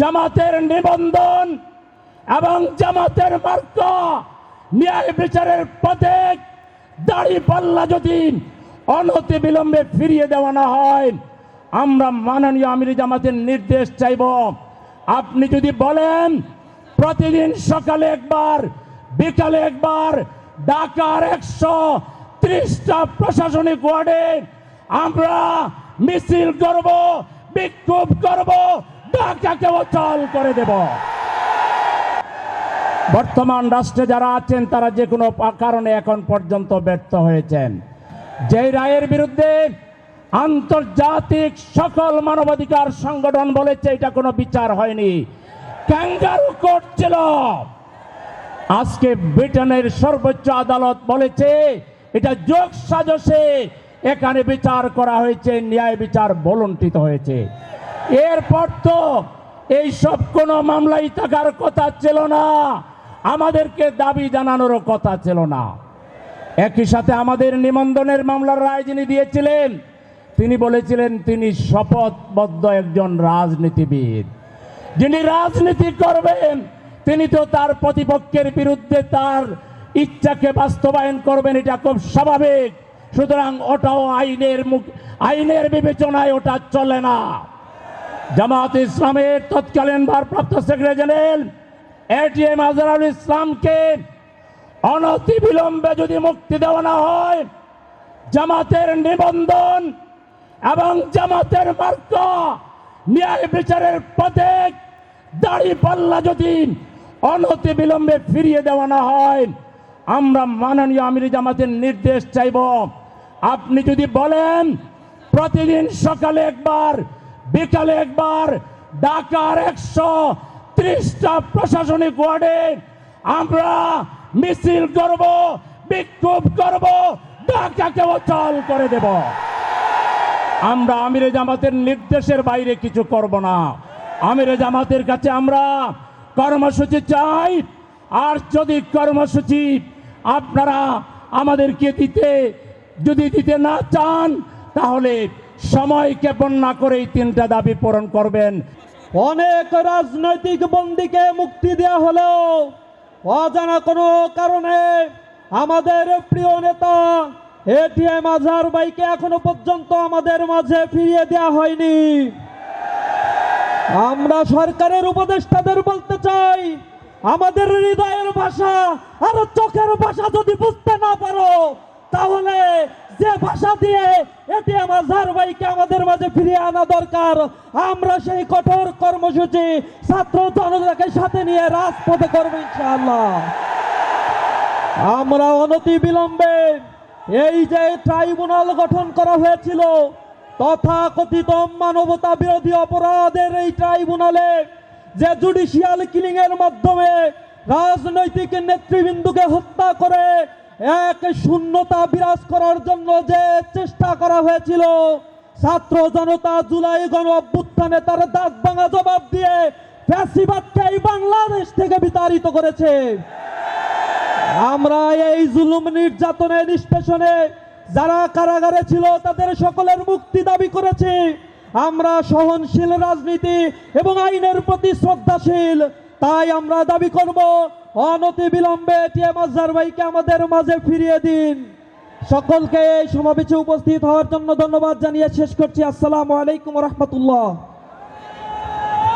জামাতের নিবন্ধন এবং জামাতের মার্ক ন্যায় বিচারের পথে দাড়ি পাল্লা যদি অনতি বিলম্বে ফিরিয়ে দেওয়া না হয়, আমরা মাননীয় আমির জামাতের নির্দেশ চাইব। আপনি যদি বলেন, প্রতিদিন সকালে একবার, বিকালে একবার, ঢাকার একশো ত্রিশটা প্রশাসনিক ওয়ার্ডে আমরা মিছিল করব, বিক্ষোভ করব অচল করে দেব। বর্তমান রাষ্ট্রে যারা আছেন, তারা যে কোনো কারণে এখন পর্যন্ত ব্যর্থ হয়েছেন। যেই রায়ের বিরুদ্ধে আন্তর্জাতিক সকল মানবাধিকার সংগঠন বলেছে, এটা কোনো বিচার হয়নি। ক্যাঙ্গারু কোর্ট ছিল। আজকে ব্রিটেনের সর্বোচ্চ আদালত বলেছে, এটা যোগ সাজসে। এখানে বিচার করা হয়েছে, ন্যায় বিচার বলন্টিত হয়েছে। এরপর তো এই সব কোনো মামলাই থাকার কথা ছিল না। আমাদেরকে দাবি জানানোরও কথা ছিল না। একই সাথে আমাদের নিবন্ধনের মামলার রায় যিনি দিয়েছিলেন, তিনি বলেছিলেন তিনি শপথবদ্ধ একজন রাজনীতিবিদ। যিনি রাজনীতি করবেন, তিনি তো তার প্রতিপক্ষের বিরুদ্ধে তার ইচ্ছাকে বাস্তবায়ন করবেন, এটা খুব স্বাভাবিক। সুতরাং ওটাও আইনের মুখ আইনের বিবেচনায় ওটা চলে না। জামাত ইসলামের তৎকালীন ভারপ্রাপ্ত সেক্রেটারি জেনারেল এটিএম আজহারুল ইসলামকে অনতি বিলম্বে যদি মুক্তি দেওয়া না হয়, জামাতের নিবন্ধন এবং জামাতের মার্ক ন্যায় বিচারের পথে দাড়ি পাল্লা যদি অনতি বিলম্বে ফিরিয়ে দেওয়া না হয়, আমরা মাননীয় আমির জামাতের নির্দেশ চাইব। আপনি যদি বলেন, প্রতিদিন সকালে একবার বিকালে একবার ঢাকার একশো ত্রিশটা প্রশাসনিক ওয়ার্ডে আমরা মিছিল করব, বিক্ষোভ করব, ঢাকাকে অচল করে দেব। আমরা আমিরে জামাতের নির্দেশের বাইরে কিছু করব না। আমিরে জামাতের কাছে আমরা কর্মসূচি চাই। আর যদি কর্মসূচি আপনারা আমাদেরকে দিতে, যদি দিতে না চান, তাহলে সময় ক্ষেপণ না করে এই তিনটা দাবি পূরণ করবেন। অনেক রাজনৈতিক বন্দীকে মুক্তি দেওয়া হলেও অজানা কোনো কারণে আমাদের প্রিয় নেতা এটিএম আজহার ভাইকে এখনও পর্যন্ত আমাদের মাঝে ফিরিয়ে দেওয়া হয়নি। আমরা সরকারের উপদেষ্টাদের বলতে চাই, আমাদের হৃদয়ের ভাষা আর চোখের ভাষা যদি বুঝতে না পারো যে ভাষা দিয়ে এটিএম আজহার ভাইকে আমাদের মাঝে ফিরিয়ে আনা দরকার। আমরা সেই কঠোর কর্মসূচি ছাত্র জনতাকে সাথে নিয়ে রাজপথে করব ইনশাআল্লাহ। আমরা অনতি বিলম্বে এই যে ট্রাইব্যুনাল গঠন করা হয়েছিল তথা কথিত মানবতা বিরোধী অপরাধের এই ট্রাইব্যুনালে যে জুডিশিয়াল কিলিং এর মাধ্যমে রাজনৈতিক নেতৃবৃন্দকে হত্যা করে এক শূন্যতা বিরাজ করার জন্য যে চেষ্টা করা হয়েছিল, ছাত্র জনতা জুলাই গণ অভ্যুত্থানে তার দাঁত ভাঙা জবাব দিয়ে ফ্যাসিবাদকে এই বাংলাদেশ থেকে বিতাড়িত করেছে। আমরা এই জুলুম নির্যাতনে, নিষ্পেষণে যারা কারাগারে ছিল, তাদের সকলের মুক্তি দাবি করেছি। আমরা সহনশীল রাজনীতি এবং আইনের প্রতি শ্রদ্ধাশীল তাই আমরা দাবি করব, অনতি বিলম্বে টিএম আজহার আমাদের মাঝে ফিরিয়ে দিন। সকলকে এই সমাবেশে উপস্থিত হওয়ার জন্য ধন্যবাদ জানিয়ে শেষ করছি। আসসালামু আলাইকুম রহমতুল্লাহ।